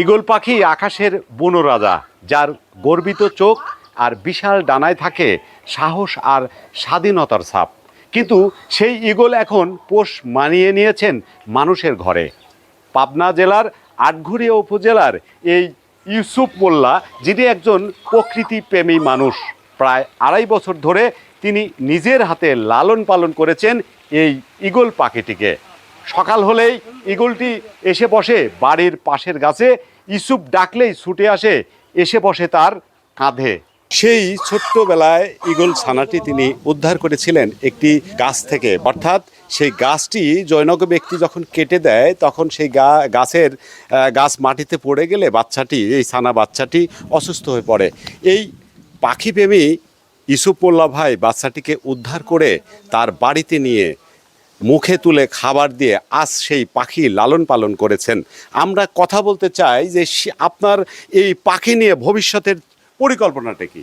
Eagle পাখি আকাশের বনরাজা, যার গর্বিত চোখ আর বিশাল ডানায় থাকে সাহস আর স্বাধীনতার ছাপ। কিন্তু সেই ঈগল এখন পোষ মানিয়ে নিয়েছেন মানুষের ঘরে। পাবনা জেলার আটঘুরিয়া উপজেলার এই ইউসুফ মোল্লা, যিনি একজন প্রকৃতি প্রেমী মানুষ, প্রায় আড়াই বছর ধরে তিনি নিজের হাতে লালন পালন করেছেন এই ঈগল পাখিটিকে। সকাল হলেই ঈগলটি এসে বসে, বাড়ির পাশের গাছে ইসুপ ডাকলেই ছুটে আসে, এসে বসে তার কাঁধে। সেই ছোট্টবেলায় ঈগল ছানাটি তিনি উদ্ধার করেছিলেন একটি গাছ থেকে। অর্থাৎ সেই গাছটি জৈনক ব্যক্তি যখন কেটে দেয়, তখন সেই গা, গাছের গাছ মাটিতে পড়ে গেলে বাচ্চাটি, এই ছানা বাচ্চাটি অসুস্থ হয়ে পড়ে। এই পাখিপ্রেমী ইসুপ মোল্লা ভাই বাচ্চাটিকে উদ্ধার করে তার বাড়িতে নিয়ে মুখে তুলে খাবার দিয়ে আজ সেই পাখি লালন পালন করেছেন। আমরা কথা বলতে চাই যে আপনার এই পাখি নিয়ে ভবিষ্যতের পরিকল্পনাটা কি?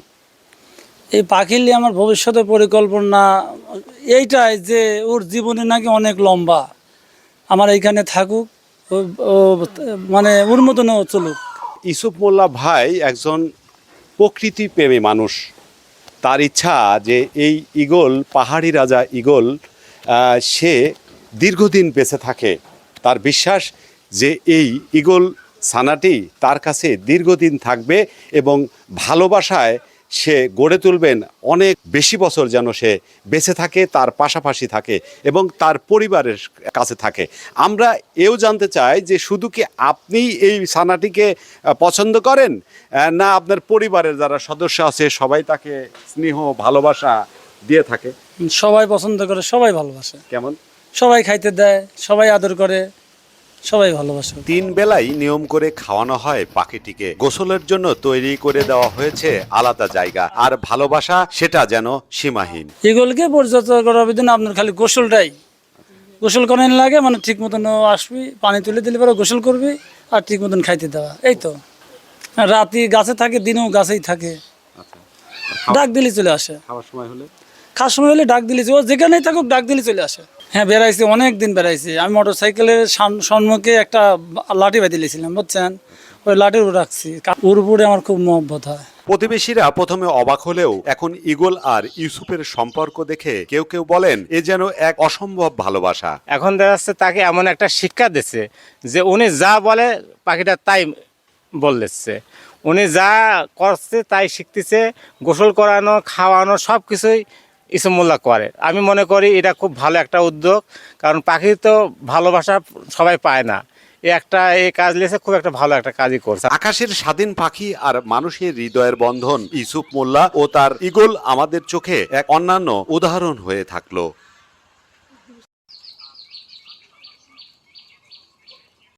এই পাখি নিয়ে আমার ভবিষ্যতের পরিকল্পনা এইটাই যে ওর জীবনে নাকি অনেক লম্বা। আমার এইখানে থাকুক মানে ওর মতন চলুক। ইসুফ মোল্লা ভাই একজন প্রকৃতি প্রেমী মানুষ। তার ইচ্ছা যে এই ঈগল পাহাড়ি রাজা আহ, সে দীর্ঘদিন বেঁচে থাকে। তার বিশ্বাস যে এই ঈগল ছানাটি তার কাছে দীর্ঘদিন থাকবে এবং ভালোবাসায় সে গড়ে তুলবেন অনেক বেশি বছর যেন সে বেঁচে থাকে, তার পাশাপাশি থাকে এবং তার পরিবারের কাছে থাকে। আমরা এও জানতে চাই যে শুধু কি আপনি এই ছানাটিকে পছন্দ করেন না আপনার পরিবারের যারা সদস্য আছে সবাই তাকে স্নেহ, ভালোবাসা দিয়ে থাকে। সবাই পছন্দ করে সবাই ভালোবাসে। কেমন? সবাই খাইতে দেয় সবাই আদর করে সবাই ভালোবাসে। তিন বেলাই নিয়ম করে খাওয়ানো হয় পাখিটিকে। গোসলের জন্য তৈরি করে দেওয়া হয়েছে আলাদা জায়গা। আর ভালোবাসা সেটা যেন সীমাহীন। এগুলোকে পরিচর্যা করার জন্য আপনার খালি গোসলটাই। গোসল করেন লাগে মানে ঠিক মতন আসবি পানি তুলে দিলে পরে গোসল করবি আর ঠিক মতন খাইতে দেওয়া। এই তো। রাতি গাছে থাকে দিনেও গাছেই থাকে। ডাক দিলে চলে আসে। খাওয়ার সময় হলে? খাওয়ার সময় হলে ডাক দিলে ও যেখানেই থাকুক ডাক দিলে চলে আসে। হ্যাঁ বেড়াইছি অনেক দিন বেড়াইছি। আমি মোটর সাইকেলের সম্মুখে একটা লাঠি বেঁধে দিয়েছিলাম বুঝছেন? ওই লাঠির রাখছি। ওর উপরে আমার খুব মহব্বত হয়। প্রতিবেশীরা প্রথমে অবাক হলেও এখন ইগল আর ইউসুফের সম্পর্ক দেখে কেউ কেউ বলেন এ যেন এক অসম্ভব ভালোবাসা। এখন দেখা যাচ্ছে তাকে এমন একটা শিক্ষা দিচ্ছে যে উনি যা বলে পাখিটা তাই বলতেছে। উনি যা করছে তাই শিখতেছে গোসল করানো খাওয়ানো সব কিছুই ইসমুল্লাহ করে। আমি মনে করি এটা খুব ভালো একটা উদ্যোগ, কারণ পাখি তো ভালোবাসা সবাই পায় না। একটা এই কাজ লিয়েছে খুব একটা ভালো একটা কাজই করছে। আকাশের স্বাধীন পাখি আর মানুষের হৃদয়ের বন্ধন ইসুফ মোল্লা ও তার ইগল আমাদের চোখে এক অন্যান্য উদাহরণ হয়ে থাকল।